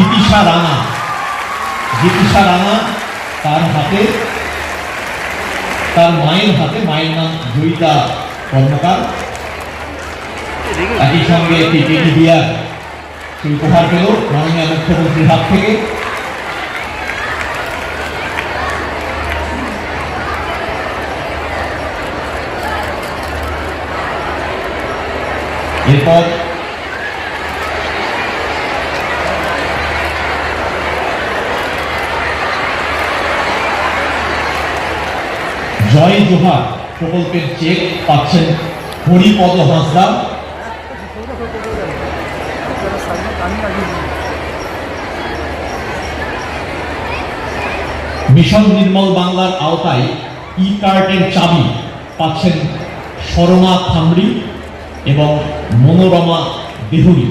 গীতিশা রানা গীতিশা রানা তার হাতে, তার মায়ের হাতে, মায়ের নাম জয়িতা কর্মকার। একই সঙ্গে একটি টেডি বিয়ার সে উপহার পেল মাননীয় মুখ্যমন্ত্রীর হাত থেকে। এরপর জয় জোহার প্রকল্পের চেক পাচ্ছেন হরিপদ হাঁসদা মিশন নির্মল বাংলার আওতায় ই কার্টের চাবি পাচ্ছেন শরমা খামরি এবং মনোরমা দেহুরি।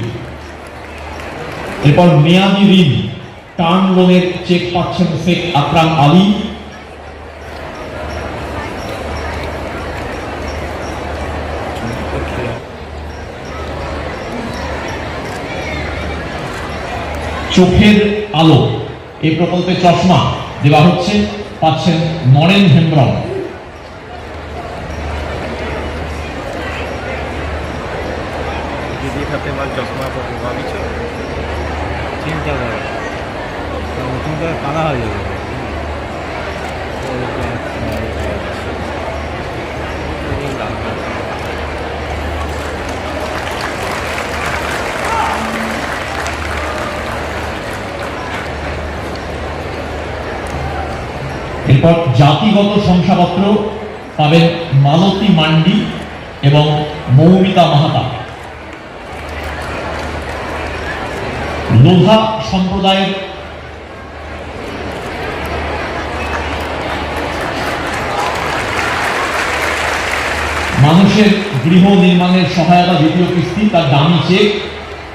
এরপর মেয়াদি ঋণ টার্ম লোনের চেক পাচ্ছেন শেখ আকরাম আলী। চোখের আলো। এই প্রকল্পে চশমা দেওয়া হচ্ছে, পাচ্ছেন নরেন হেমব্রম। চশমা চিন্তা করে। নতুন হয়ে যাবে। এরপর জাতিগত শংসাপত্র পাবেন মালতী মান্ডি এবং মৌমিতা মাহাতা। লোধা সম্প্রদায়ের মানুষের গৃহ নির্মাণের সহায়তা দ্বিতীয় কিস্তি, তার দামি চেক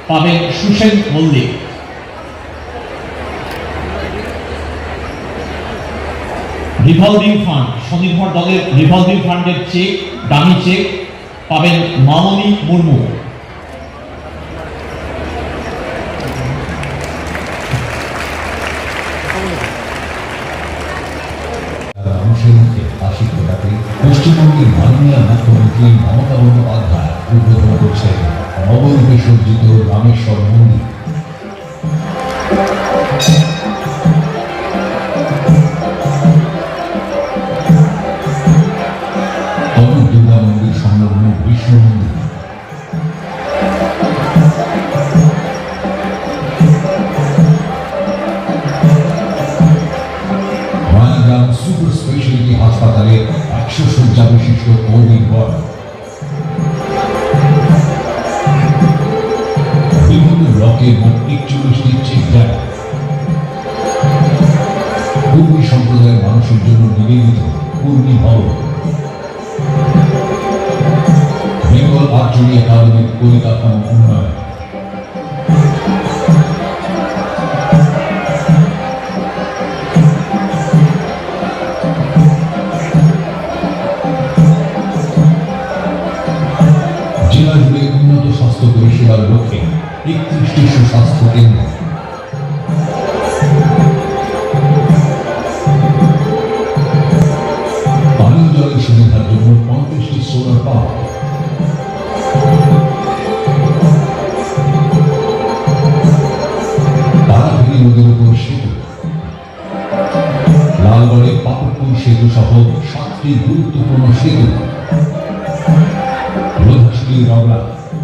পাবেন সুসেন মল্লিক। রিভলভিং ফান্ড, স্বনির্ভর দলের রিভলভিং ফান্ডের চেক, দামি চেক পাবেন মামনি মুর্মু। পশ্চিমবঙ্গের মাননীয় মুখ্যমন্ত্রী মমতা বন্দ্যোপাধ্যায় উদ্বোধন করছেন নবরূপে সজ্জিত রামেশ্বর মন্দির। বিশিষ্ট কোভিড ওয়ার্ড বিভিন্ন ব্লকে মোট একচল্লিশটি ড্যাম কর্মী সম্প্রদায়ের মানুষের জন্য নিবেদিত কর্মী ভবন বেঙ্গল আর্চারি একাডেমির পরিকাঠামো উন্নয়ন পরিষেবার লক্ষ্যে একত্রিশটি সুস্বাস্থ্য কেন্দ্র। পানীয় জলের সেতু। সহ সাতটি গুরুত্বপূর্ণ সেতু।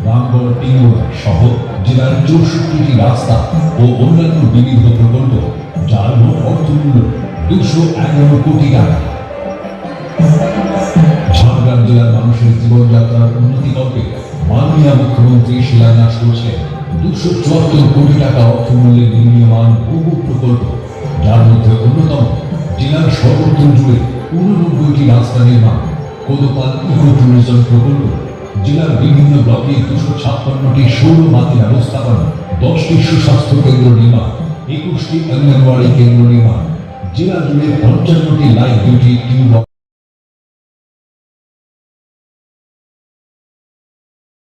রামগড় টিঙ্গোড়া সহ জেলার চৌষট্টিটি রাস্তা ও অন্যান্য বিবিধ প্রকল্প, যার মোট অর্থমূল্য দুশো এগারো কোটি টাকা। ঝাড়গ্রাম জেলার মানুষের জীবনযাত্রার উন্নতিকল্পে মাননীয় মুখ্যমন্ত্রী শিলান্যাস করছেন দুশো চুয়াত্তর কোটি টাকা অর্থমূল্যে নির্মীয়মান বহু প্রকল্প, যার মধ্যে অন্যতম জেলার সর্বত্র জুড়ে উননব্বইটি রাস্তা নির্মাণ, কোদপাল ইকো ট্যুরিজম প্রকল্প জেলার বিভিন্ন ব্লকে দুশো ছাপ্পান্নটি সৌর বাতি ব্যবস্থাপনা দশটি সুস্বাস্থ্য কেন্দ্র নির্মাণ, একুশটি অঙ্গনওয়াড়ি কেন্দ্র নির্মাণ। জেলা জুড়ে পঞ্চান্নটি লাইট ডিউটি টিউব